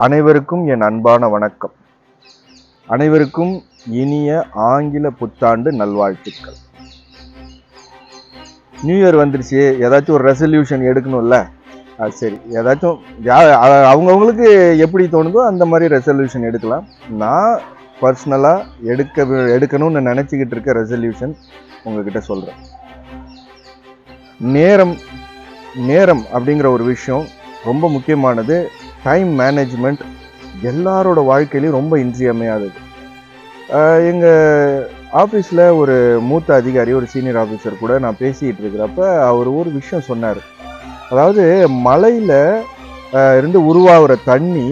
அனைவருக்கும் என் அன்பான வணக்கம். அனைவருக்கும் இனிய ஆங்கில புத்தாண்டு நல்வாழ்த்துக்கள். நியூ இயர் வந்துருச்சு. ஏதாச்சும் ஒரு ரெசல்யூஷன் எடுக்கணும்ல? அது சரி. ஏதாச்சும் யா- எப்படி தோணுதோ அந்த மாதிரி ரெசல்யூஷன் எடுக்கலாம். நான் பர்சனலாக எடுக்க எடுக்கணும்னு நினச்சிக்கிட்டு இருக்க ரெசல்யூஷன் உங்ககிட்ட சொல்கிறேன் நேரம் நேரம் அப்படிங்கிற ஒரு விஷயம் ரொம்ப முக்கியமானது. டைம் மேனேஜ்மெண்ட் எல்லாரோட வாழ்க்கையிலையும் ரொம்ப இன்றியமையாதது. எங்கள் ஆஃபீஸில் ஒரு மூத்த அதிகாரி ஒரு சீனியர் ஆஃபீஸர் கூட நான் பேசிகிட்டு இருக்கிறப்ப அவர் ஒரு விஷயம் சொன்னார். அதாவது மலையில் இருந்து உருவாகிற தண்ணி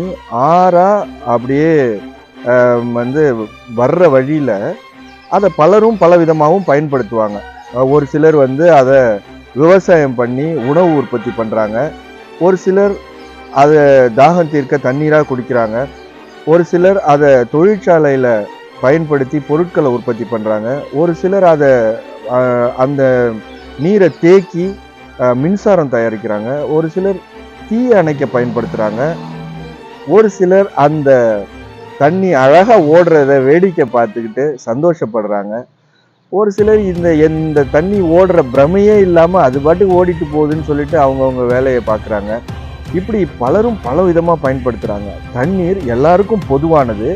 ஆறாக அப்படியே வந்து வர்ற வழியில் அதை பலரும் பல விதமாகவும் பயன்படுத்துவாங்க ஒரு சிலர் வந்து அதை விவசாயம் பண்ணி உணவு உற்பத்தி பண்ணுறாங்க ஒரு சிலர் அதை தாகம் தீர்க்க தண்ணீராக குடிக்கிறாங்க. ஒரு சிலர் அதை தொழிற்சாலையில் பயன்படுத்தி பொருட்களை உற்பத்தி பண்ணுறாங்க ஒரு சிலர் அதை அந்த நீரை தேக்கி மின்சாரம் தயாரிக்கிறாங்க. ஒரு சிலர் தீ அணைக்க பயன்படுத்துகிறாங்க ஒரு சிலர் அந்த தண்ணி அழகாக ஓடுறத வேடிக்கை பார்த்துக்கிட்டு சந்தோஷப்படுறாங்க. ஒரு சிலர் இந்த இந்த தண்ணி ஓடுற பிரமையே இல்லாமல் அது பாட்டுக்கு ஓடிட்டு போகுதுன்னு சொல்லிட்டு அவங்கவுங்க வேலையை பார்க்குறாங்க. இப்படி பலரும் பல விதமாக பயன்படுத்துகிறாங்க தண்ணீர் எல்லாருக்கும் பொதுவானது.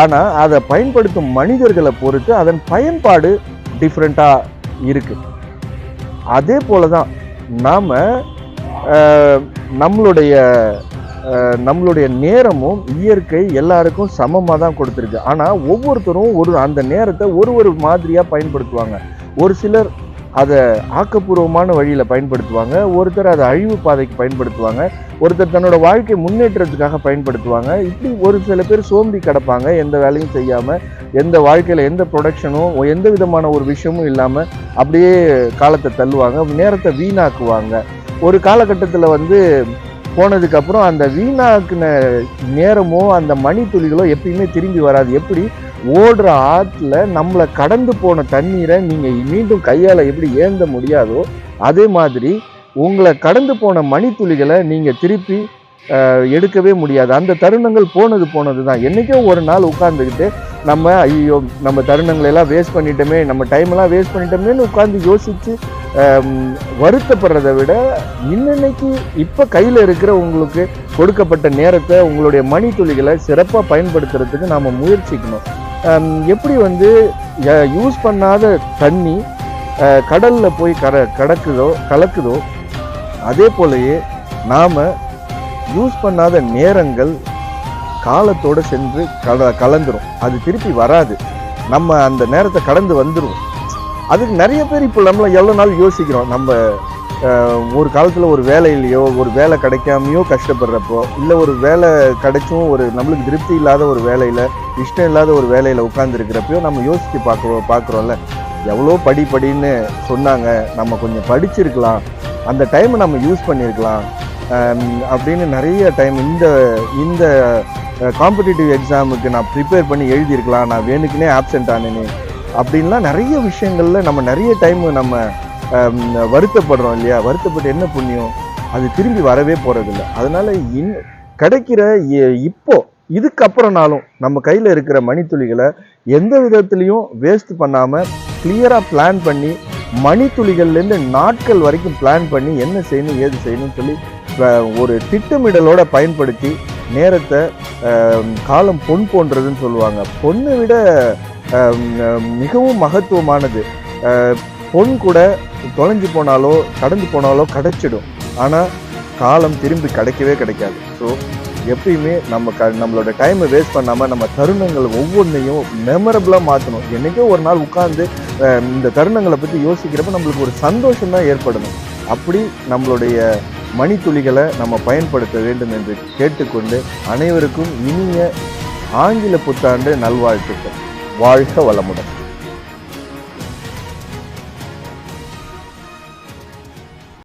ஆனால் அதை பயன்படுத்தும் மனிதர்களை பொறுத்து அதன் பயன்பாடு டிஃப்ரெண்ட்டாக இருக்குது அதே போல தான் நாம் நம்மளுடைய நம்மளுடைய நேரமும் இயற்கை எல்லாருக்கும் சமமாக தான் கொடுத்துருக்கு. ஆனால் ஒவ்வொருத்தரும் ஒரு அந்த நேரத்தை ஒரு ஒரு மாதிரியாக பயன்படுத்துவாங்க. ஒரு சிலர் அதை ஆக்கப்பூர்வமான வழியில் பயன்படுத்துவாங்க. ஒருத்தர் அதை அழிவு பாதைக்கு பயன்படுத்துவாங்க. ஒருத்தர் தன்னோட வாழ்க்கை முன்னேற்றத்துக்காக பயன்படுத்துவாங்க. இப்படி ஒரு சில பேர் சோம்பி கிடப்பாங்க. எந்த வேலையும் செய்யாமல் எந்த வாழ்க்கையில் எந்த ப்ரொடக்ஷனும் எந்த விதமான ஒரு விஷயமும் இல்லாமல் அப்படியே காலத்தை தள்ளுவாங்க. நேரத்தை வீணாக்குவாங்க. ஒரு காலகட்டத்தில் வந்து போனதுக்கப்புறம் அந்த வீணாக்குன நேரமோ அந்த மணித்துளிகளோ எப்பயுமே திரும்பி வராது. எப்படி? ஓடுற ஆற்றுல நம்மளை கடந்து போன தண்ணீரை நீங்கள் மீண்டும் கையால் எப்படி ஏந்த முடியாதோ அதே மாதிரி உங்களை கடந்து போன மணித்துளிகளை நீங்கள் திருப்பி எடுக்கவே முடியாது. அந்த தருணங்கள் போனது போனது தான் என்றைக்கோ ஒரு நாள் உட்காந்துக்கிட்டு நம்ம ஐயோ நம்ம தருணங்களை எல்லாம் வேஸ்ட் பண்ணிட்டோமே நம்ம டைமெல்லாம் வேஸ்ட் பண்ணிட்டோமேன்னு உட்காந்து யோசித்து வருத்தப்படுறதை விட இன்னன்னைக்கு இப்போ கையில் இருக்கிற உங்களுக்கு கொடுக்கப்பட்ட நேரத்தை உங்களுடைய மணித்துளிகளை சிறப்பாக பயன்படுத்துறதுக்கு நாம் முயற்சிக்கணும். எப்படி வந்து யூஸ் பண்ணாத தண்ணி கடலில் போய் கர கடக்குதோ கலக்குதோ அதே போலயே நாம் யூஸ் பண்ணாத நேரங்கள் காலத்தோடு சென்று கல கலந்துரும். அது திருப்பி வராது. நம்ம அந்த நேரத்தை கடந்து வந்துடுவோம் அதுக்கு நிறைய பேர் இப்போ நம்மள எவ்வளோ நாள் யோசிக்கிறோம். நம்ம ஒரு காலத்தில் ஒரு வேலையிலையோ ஒரு வேலை கிடைக்காமையோ கஷ்டப்படுறப்போ இல்லை ஒரு வேலை கிடைச்சும் ஒரு நம்மளுக்கு திருப்தி இல்லாத ஒரு வேலையில் இஷ்டம் இல்லாத ஒரு வேலையில் உட்காந்துருக்கிறப்பையோ நம்ம யோசித்து பார்க்குறோம் பார்க்குறோம்ல. எவ்வளோ படி படின்னு சொன்னாங்க. நம்ம கொஞ்சம் படிச்சிருக்கலாம். அந்த டைமை நம்ம யூஸ் பண்ணியிருக்கலாம் அப்படின்னு நிறைய டைம் இந்த இந்த காம்படிட்டிவ் எக்ஸாமுக்கு நான் ப்ரிப்பேர் பண்ணி எழுதியிருக்கலாம். நான் வேணுக்குனே ஆப்சென்ட் ஆனேன்னு அப்படின்லாம் நிறைய விஷயங்களில் நம்ம நிறைய டைம் நம்ம வருத்தப்படுறோம் இல்லையா? வருத்தப்பட்டு என்ன புண்ணியம்? அது திரும்பி வரவே போகிறதில்ல அதனால இன் கிடைக்கிற இப்போ இதுக்கப்புறம்னாலும் நம்ம கையில் இருக்கிற மணித்துளிகளை எந்த விதத்துலையும் வேஸ்ட் பண்ணாமல் கிளியராக பிளான் பண்ணி மணித்துளிகள்லேருந்து நாட்கள் வரைக்கும் பிளான் பண்ணி என்ன செய்யணும் ஏது செய்யணும்னு சொல்லி ஒரு திட்டமிடலோட பயன்படுத்தி நேரத்தை காலம் பொன் போன்றதுன்னு சொல்லுவாங்க. பொண்ணை விட மிகவும் மகத்துவமானது. பொன் கூட தொலைஞ்சு போனாலோ கடந்து போனாலோ கிடைச்சிடும். ஆனால் காலம் திரும்பி கிடைக்கவே கிடைக்காது. ஸோ எப்பயுமே நம்ம க நம்மளோட டைமை வேஸ்ட் பண்ணாமல் நம்ம தருணங்கள் ஒவ்வொன்றையும் மெமரபிளாக மாற்றணும் என்றைக்கோ ஒரு நாள் உட்காந்து இந்த தருணங்களை பற்றி யோசிக்கிறப்ப நம்மளுக்கு ஒரு சந்தோஷம் தான் ஏற்படணும். அப்படி நம்மளுடைய மணித்துளிகளை நம்ம பயன்படுத்த வேண்டும் என்று கேட்டுக்கொண்டு அனைவருக்கும் இனிய ஆங்கில புத்தாண்டு நல்வாழ்த்துக்கள். வாழ்க வளமுடன்.